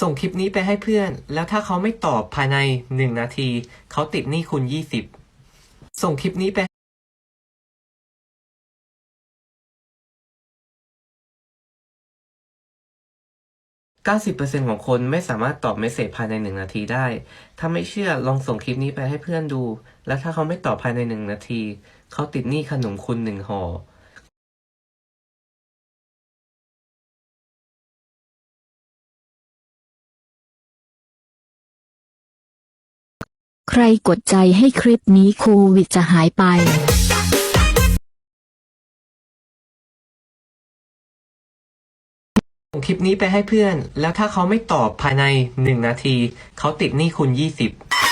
ส่งคลิปนี้ไปให้เพื่อน แล้วถ้าเขาไม่ตอบภายในหนึ่งนาที เขาติดหนี้คุณยี่สิบส่งคลิปนี้ไป90%ของคนไม่สามารถตอบเมสเซจภายในหนึ่งนาทีได้ ถ้าไม่เชื่อลองส่งคลิปนี้ไปให้เพื่อนดู แล้วถ้าเขาไม่ตอบภายในหนึ่งนาที เขาติดหนี้ขนมคุณหนึ่งห่อ ใครกดใจให้คลิปนี้โควิดจะหายไปส่งคลิปนี้ไปให้เพื่อน แล้วถ้าเขาไม่ตอบภายใน 1 นาที เขาติดหนี้คุณ 20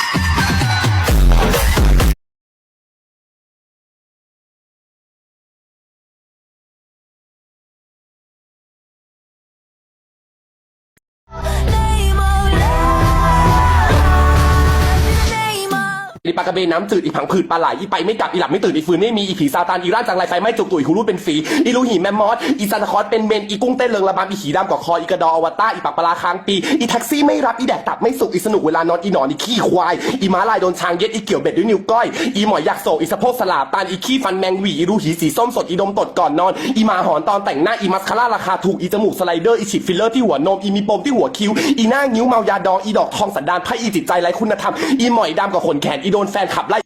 ากระเบนน้ำจืดอีผังผืดปลาไหลอีไปไม่กลับอีหลับไม่ตื่นอีฟืนไม่มีอีผีซาตานอีร่านจังไรไฟไหม้จุกตุยฮูรูดเป็นฝีอีลูหีแมมมอสอีซานตาคอสเป็นเมนอีกุ้งเต้นเริงระบำอีขีดำกว่าคออีกระดออวตารอีปักปลาค้างปีอีแท็กซี่ไม่รับอีแดกตับไม่สุกอีสนุกเวลานอนอีหนอนอีขี้ควายอีม้าลายโดนช้างเย็ดอีเกี่ยวเบ็ดด้วยนิ้วก้อยอีหมอยยักษ์โศกอีสะโพกสลาบตานอีขี้ฟันแมงหวีอีรูหีสีส้มสดอีดมตดก่อนนอนอีมาหอนตอนแต่งหน้าอีมัสคาร่าราคาถูกอีจมูกสไลเดอร์อีฉีดฟิลเลอร์ที่หัวนมอีมีปมที่หัวคิ้วอีหน้างิ้วเมายาดองอีดอกทองสันดานไพ่อีจิตใจไร้คุณธรรมอีหมอยดำกับขนแขนอีโดนแฟนขับไล่